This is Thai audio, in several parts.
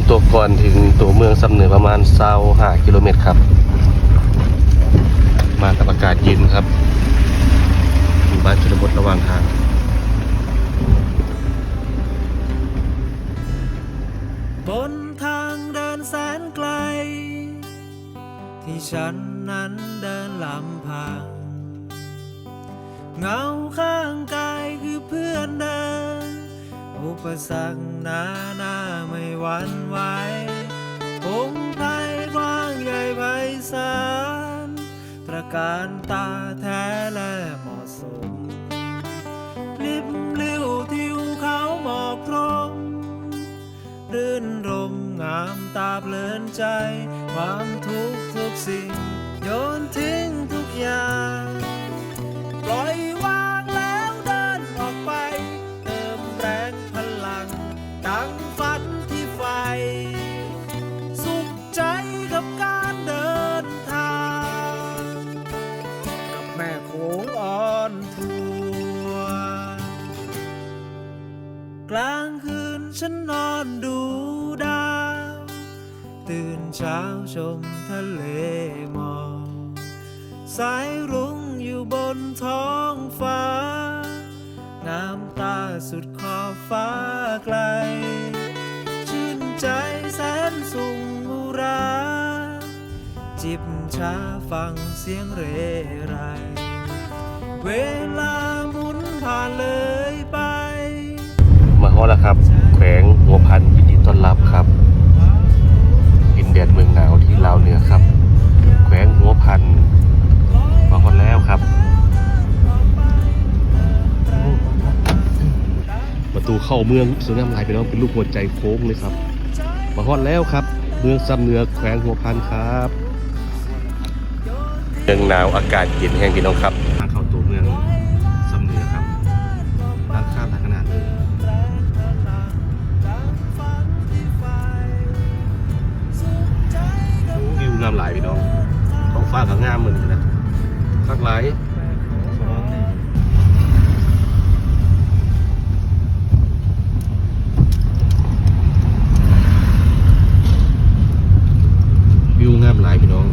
นตกก่อนถึงตัวเมืองสำเหนือประมาณ25กิโลเมตรครับ มากับอากาศเย็นครับหมู่บ้านชนบทระหว่างทางบนทางเดินแสนไกล ที่ฉันนั้นเดินลำพัง เงาข้างกายคือเพื่อนเดิน อุปสรรคนานา หวั่นไหวพงไพรกว้างใหญ่ไพศาลประการตาแท้และเหมาะสมลิบลิ้วทิวเขาหมอกพรมรื่นรมงามตาเพลินใจ ความทุกข์ทุกสิ่งโยนทิ้ง ฉันนอนดูดาว ตื่นเช้าชมทะเลหมอกสายรุ้งอยู่บนท้องฟ้างามตาสุดขอบฟ้าไกล ชื่นใจแสนสุงอุรา จิบชาฟังเสียงเรไร เวลาหมุนผ่านเลย เข้าเมืองสวนน้ำลายไปน้องเป็นลูกหัวใจโค้งเลยครับ มาฮอดแล้วครับ เมืองซ้ำเหนือแขวงหัวพันครับเมืองหนาวอากาศเย็นแห้งพี่น้องครับทางเข้าตัวเมืองซ้ำเหนือครับด้านข้างทางขนาดเลยวิวงามหลายพี่น้องท้องฟ้าก็งามเหมือนกันนะคักหลายวิวงามหลายพี่น้อง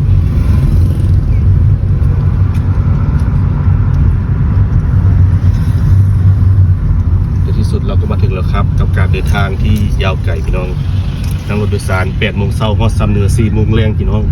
ในที่ สุดเราก็มาถึงแล้วครับ กับการเดินทางที่ยาวไกลพี่น้องนั่งรถโดยสาร8โมงเช้าฮอดซัมเนือ4โมงแรงพี่น้อง